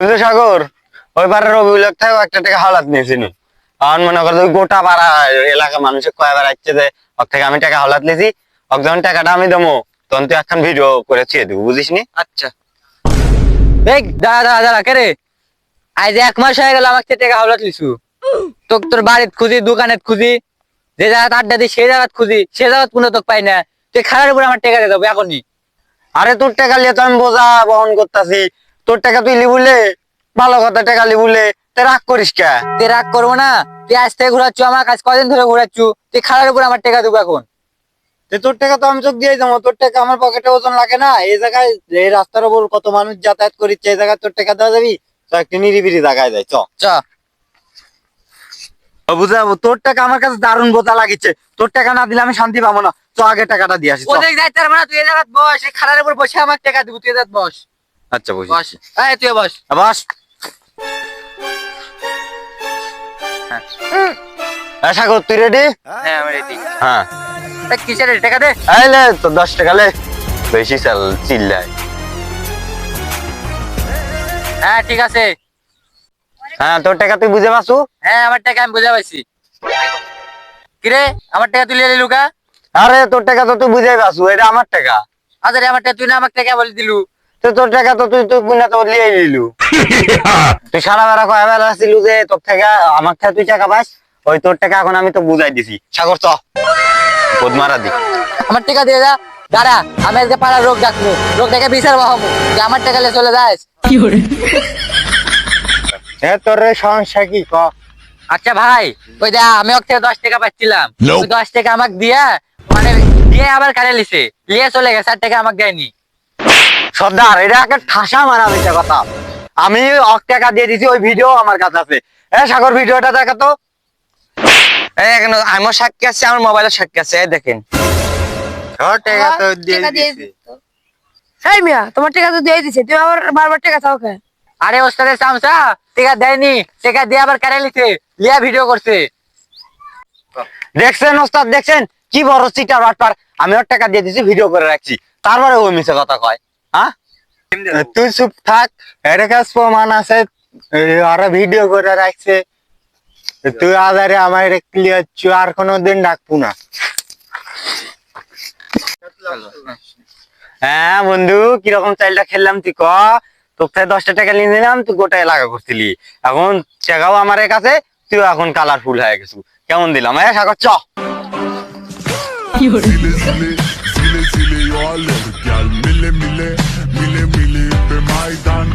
সাগর? ওই রবিউল থেকেও একটা টাকা হাওলাত মনে গোটা পাড়া এলাকা মানুষের কয়বার আসছে যে ওর থেকে আমি টাকা হাওলাত নিয়েছি ওকে যখন টাকাটা আমি দেবো তখন তুই একখান ভিডিও করে দেবো বুঝিস নি? আচ্ছা। এই দাঁড়া দাঁড়া দাঁড়া কে রে? আজ এক মাস হয়ে গেল আমাকে টাকা হাওলাত লিছু তোক তোর বাড়িত খুঁজি দোকানে খুঁজি যে জায়গা আড্ডা দিই সেই জায়গা খুঁজি সে জায়গা কোনো তোক পাই না। তুই খারাপ উপরে আমার টাকা দিয়ে দেবো এখনই। আরে তোর টাকা নিয়ে তো আমি বোঝা বহন করতেছি। তোর টাকা তুই লিবুলে ভালো কথা টাকা লিবুলে তুই রাগ করিস কে? তুই রাগ করব না। তুই আজ থেকে ঘুরাচ্ছু আমার কাজ কদিন ধরে ঘুরাচ্ছু? তুই খারাপ উপর আমার টাকা দেবো এখন। তোর টাকা তো আমি চোখ দিয়ে যাব তোর টাকা আমার পকেটে ওজন লাগে না। এই জায়গায় এই রাস্তার উপর কত মানুষ যাতায়াত করিচ্ছে এই জায়গায় তোর টাকা দেওয়া যাবি? তো একটি নিরিবিরি জায়গায় যাই চ। বুঝাবো তোর টাকা আমার কাছে দারুণ বোঝা লাগিচ্ছে তোর টাকা না দিলে আমি শান্তি পাবো না। চ আগে টাকাটা দিয়ে আসি চ। ওদের যাইতে তুই এই জায়গায় বস খারাপ উপর বসে আমার টাকা দিব তুই এই বস। আচ্ছা বুঝি বস। এই তুই বস। বাস। হ্যাঁ সাগর তুই রেডি হ্যাঁ আমি রেডি হ্যাঁ। কিসের রে? টাকা দে। এই লে তো দশ টাকা লে। বেশি চাল চিল্লায়। হ্যাঁ ঠিক আছে। হ্যাঁ তোর টাকা তুই বুঝে পাসু? হ্যাঁ আমার টাকা আমি বুঝা পাইছি। কিরে আমার টাকা তুই লিয়ে নিলু কা? আরে তোর টাকা তো তুই বুঝে পাসু এটা আমার টাকা। আরে আমার টাকা তুই না আমার টাকা বলে দিলু। তো তোর টাকা তো তুই তুই পুনা তো লিয়ে নিলু। তুই সারা বেলা কয় বেলা ছিলু যে তোর থেকে আমার থেকে তুই টাকা পাস? ওই তোর টাকা এখন আমি তো বুঝাই দিছি। সাগর পদ্মারা দি। আমার টাকা দিয়ে যা। দাঁড়া আমি আজকে পাড়ার রোগ ডাকবো। রোগ ডেকে বিচার বাহাবো যে আমার টাকা নিয়ে চলে যাস। এ তোর এই সমস্যা কি ক? আচ্ছা ভাই ওই দা আমি ওর থেকে দশ টাকা পাচ্ছিলাম। ওই দশ টাকা আমাকে দিয়া মানে দিয়ে আবার কারে লিছে লিয়ে চলে গেছে আর টাকা আমাকে দেয়নি। সর্দার এটা একটা ঠাসা মারা মিথ্যা কথা। আমি অক টাকা দিয়ে দিছি ওই ভিডিও আমার কাছে আছে। এ সাগর ভিডিওটা দেখা তো। আমার সাক্ষী আছে আমার মোবাইলের সাক্ষী আছে দেখেন। টাকা তো দিয়ে। এই মিয়া তোমার টাকা তো দিয়ে দিছে তুমি আবার বারবার টাকা চাও কে আরে ওস্তাদের চামচা টাকা দেয়নি টাকা দিয়ে আবার লিয়া ভিডিও করছে। দেখছেন ওস্তাদ দেখছেন? কি বড় সিটার বাটপার। আমি ওর টাকা দিয়ে দিছি ভিডিও করে রাখছি। তারপরে ওই মিছে কথা কয়। হ্যাঁ তুই চুপ থাক এর কাছে প্রমাণ আছে ওরা ভিডিও করে রাখছে তুই আদারে আমার ক্লিয়ার চু আর কোনোদিন ডাকবো না হ্যাঁ বন্ধু কীরকম চাইলটা খেললাম তুই ক তোর থেকে দশটা টাকা নিয়ে নিলাম তুই গোটায় লাগা করছিলি এখন টাকাও আমার কাছে তুই এখন কালারফুল হয়ে গেছু কেমন দিলাম হ্যাঁ সাগর চ mile mile mile mile pe maydan